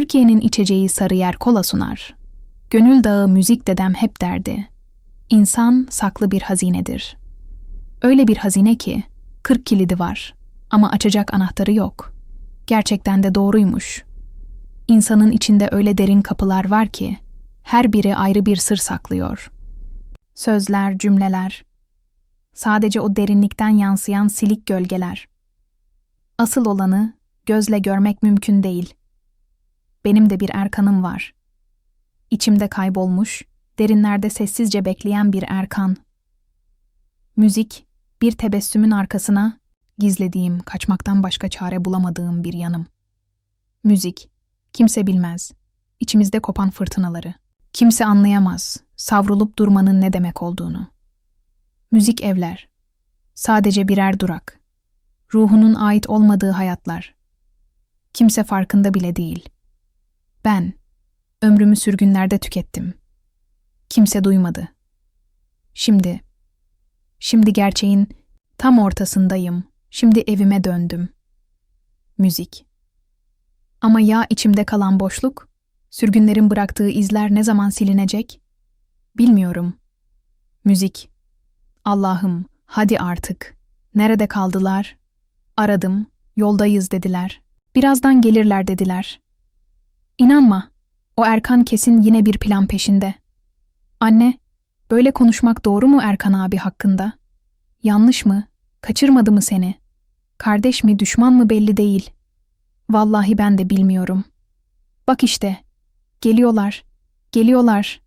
Türkiye'nin içeceği Sarıyer kola sunar. Gönül dağı müzik dedem hep derdi. İnsan saklı bir hazinedir. Öyle bir hazine ki 40 kilidi var ama açacak anahtarı yok. Gerçekten de doğruymuş. İnsanın içinde öyle derin kapılar var ki her biri ayrı bir sır saklıyor. Sözler, cümleler, sadece o derinlikten yansıyan silik gölgeler. Asıl olanı gözle görmek mümkün değil. Benim de bir Erkan'ım var. İçimde kaybolmuş, derinlerde sessizce bekleyen bir Erkan. Müzik, bir tebessümün arkasına gizlediğim, kaçmaktan başka çare bulamadığım bir yanım. Müzik, kimse bilmez. İçimizde kopan fırtınaları. Kimse anlayamaz, savrulup durmanın ne demek olduğunu. Müzik evler. Sadece birer durak. Ruhunun ait olmadığı hayatlar. Kimse farkında bile değil. Ben, ömrümü sürgünlerde tükettim. Kimse duymadı. Şimdi, şimdi gerçeğin tam ortasındayım. Şimdi evime döndüm. Müzik. Ama ya içimde kalan boşluk? Sürgünlerin bıraktığı izler ne zaman silinecek? Bilmiyorum. Müzik. Allah'ım, hadi artık. Nerede kaldılar? Aradım, yoldayız dediler. Birazdan gelirler dediler. İnanma, o Erkan kesin yine bir plan peşinde. Anne, böyle konuşmak doğru mu Erkan abi hakkında? Yanlış mı? Kaçırmadı mı seni? Kardeş mi, düşman mı belli değil. Vallahi ben de bilmiyorum. Bak işte, geliyorlar, geliyorlar.